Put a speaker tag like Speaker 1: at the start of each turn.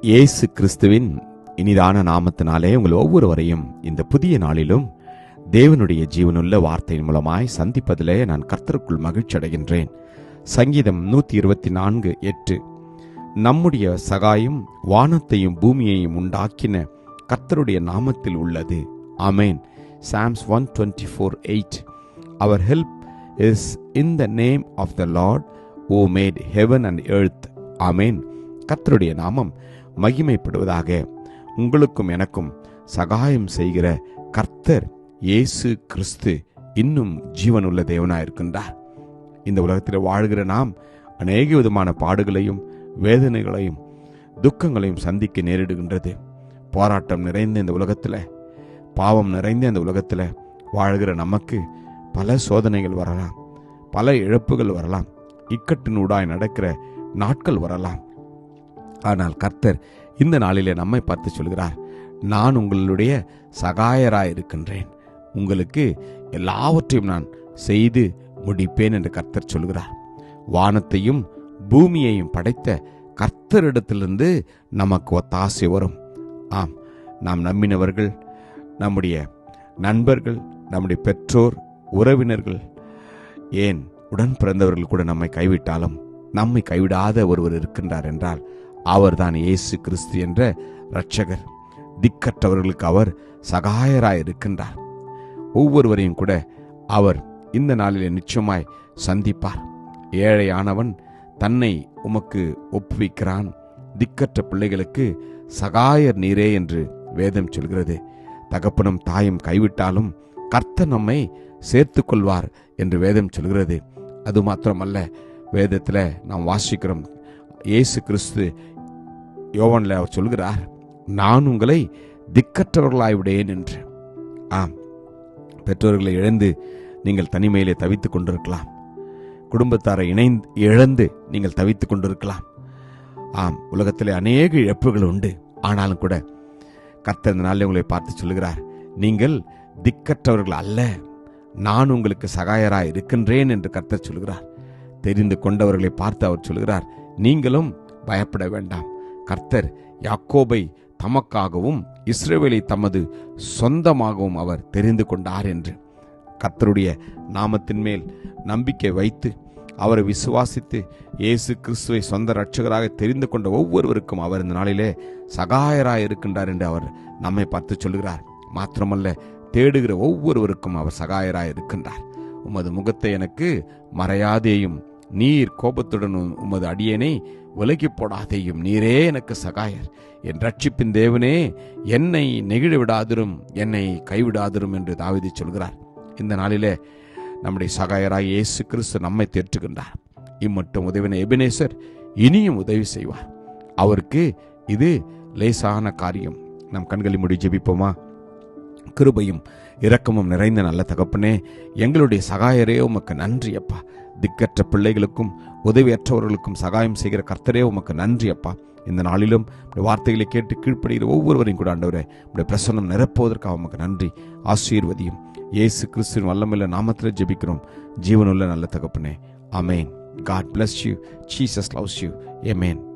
Speaker 1: இயேசு கிறிஸ்துவின் இனிதான நாமத்தினாலே உங்கள் ஒவ்வொருவரையும் இந்த புதிய நாளிலும் தேவனுடைய ஜீவனுள்ள வார்த்தையின் மூலமாய் சந்திப்பதிலே நான் கர்த்தருக்குள் மகிழ்ச்சி அடைகின்றேன். சங்கீதம் நூத்தி இருபத்தி நான்கு எட்டு. நம்முடைய சகாயம் வானத்தையும் பூமியையும் உண்டாக்கின கர்த்தருடைய நாமத்தில் உள்ளது. Amen Psalms one twenty four eight. Our help is in the name of the Lord who made heaven and earth amen கர்த்தருடைய நாமம் மகிமைப்படுவதாக உங்களுக்கும் எனக்கும் சகாயம் செய்கிற கர்த்தர் இயேசு கிறிஸ்து இன்னும் ஜீவனுள்ள தேவனாய் இருக்கின்றார் இந்த உலகத்தில் வாழ்கிற நாம் அநேக விதமான பாடுகளையும் வேதனைகளையும் துக்கங்களையும் சந்திக்க நேரிடுகின்றது. போராட்டம் நிறைந்த இந்த உலகத்தில் பாவம் நிறைந்த இந்த உலகத்தில் வாழ்கிற நமக்கு பல சோதனைகள் வரலாம் பல இழப்புகள் வரலாம் இக்கட்டினூடாய் நடக்கிற நாட்கள் வரலாம். ஆனால் கர்த்தர் இந்த நாளிலே நம்மை பார்த்து சொல்கிறார் நான் உங்களுடைய சகாயராய் இருக்கின்றேன் உங்களுக்கு எல்லாவற்றையும் நான் செய்து முடிப்பேன் என்று கர்த்தர் சொல்கிறார். வானத்தையும் பூமியையும் படைத்த கர்த்தரிடத்திலிருந்து நமக்கு ஒத்தாசை வரும். ஆம் நாம் நம்பினவர்கள் நம்முடைய நண்பர்கள் நம்முடைய பெற்றோர் உறவினர்கள் ஏன் உடன் பிறந்தவர்கள் கூட நம்மை கைவிட்டாலும் நம்மை கைவிடாத ஒருவர் இருக்கின்றார் என்றால் அவர்தான் இயேசு கிறிஸ்து என்ற இரட்சகர். திக்கற்றவர்களுக்கு அவர் சகாயராய் இருக்கின்றார் ஒவ்வொருவரையும் கூட அவர் இந்த நாளிலே நிச்சயமாய் சந்திப்பார். ஏழையானவன் தன்னை உமக்கு ஒப்புவிக்கிறான். திக்கற்ற பிள்ளைகளுக்கு சகாயர் நீரே என்று வேதம் சொல்கிறது. தகப்பனும் தாயும் கைவிட்டாலும் கர்த்த நம்மை சேர்த்து கொள்வார் என்று வேதம் சொல்கிறது. அது மாத்திரமல்ல வேதத்தில் நாம் வாசிக்கிறோம். இயேசு கிறிஸ்து யோவனில் அவர் சொல்கிறார் நான் உங்களை திக்கற்றவர்களாய் விடேன் என்று. ஆம். பெற்றோர்களை இழந்து நீங்கள் தனிமையிலே தவித்துக் கொண்டிருக்கலாம். குடும்பத்தாரை இணைந்து இழந்து நீங்கள் தவித்துக் கொண்டிருக்கலாம். ஆம் உலகத்திலே அநேக இழப்புகள் உண்டு. ஆனாலும் கூட கர்த்தர் இந்த நாளில் உங்களை பார்த்து சொல்லுகிறார் நீங்கள் திக்கற்றவர்கள் அல்ல. நான் உங்களுக்கு சகாயராய் இருக்கின்றேன் என்று கர்த்தர் சொல்கிறார் தெரிந்து கொண்டவர்களை பார்த்து அவர் சொல்கிறார் நீங்களும் பயப்பட வேண்டாம். கர்த்தர் யாக்கோபை தமக்காகவும் இஸ்ரேவேலை தமது சொந்தமாகவும் அவர் தெரிந்து கொண்டார் என்று. கர்த்தருடைய நாமத்தின் மேல் நம்பிக்கை வைத்து அவரை விசுவாசித்து இயேசு கிறிஸ்துவை சொந்த ரட்சகராக தெரிந்து கொண்ட ஒவ்வொருவருக்கும் அவர் இந்த நாளிலே சகாயராக இருக்கின்றார் என்று அவர் நம்மை பார்த்து சொல்கிறார். மாத்திரமல்ல தேடுகிற ஒவ்வொருவருக்கும் அவர் சகாயராக இருக்கின்றார். உமது முகத்தை எனக்கு மறையாதேயும் நீர் கோபத்துடன் உமது அடியேனை விலகி போடாதேயும். நீரே எனக்கு சகாயர். என் ரட்சிப்பின் தேவனே என்னை நெகிழ விடாதிரும் என்னை கைவிடாதிரும் என்று தாவிதி சொல்கிறார். இந்த நாளிலே நம்முடைய சகாயராய் இயேசு கிறிஸ்து நம்மை தேற்றுகின்றார். இம்மட்டும் உதவின எபினேசர் இனியும் உதவி செய்வார். அவருக்கு இது லேசான காரியம். நம் கண்களை முடி ஜெபிப்போமா? கிருபையும் இரக்கமும் நிறைந்த நல்ல தகப்பனே எங்களுடைய சகாயரே உமக்கு நன்றி அப்பா. திக்கற்ற பிள்ளைகளுக்கும் உதவியற்றவர்களுக்கும் சகாயம் செய்கிற கர்த்தரே உமக்கு நன்றி அப்பா. இந்த நாளிலும் வார்த்தைகளை கேட்டு கீழ்ப்படுகிற ஒவ்வொருவரையும் கூட ஆண்டவரே உடைய பிரசன்னம் நிரப்புவதற்காக உமக்கு நன்றி. ஆசீர்வதியும். இயேசு கிறிஸ்துவின் வல்லமில்ல நாமத்தில் ஜெபிக்கிறோம். ஜீவனுள்ள நல்ல தகப்பனே. Amen God bless you Jesus loves you amen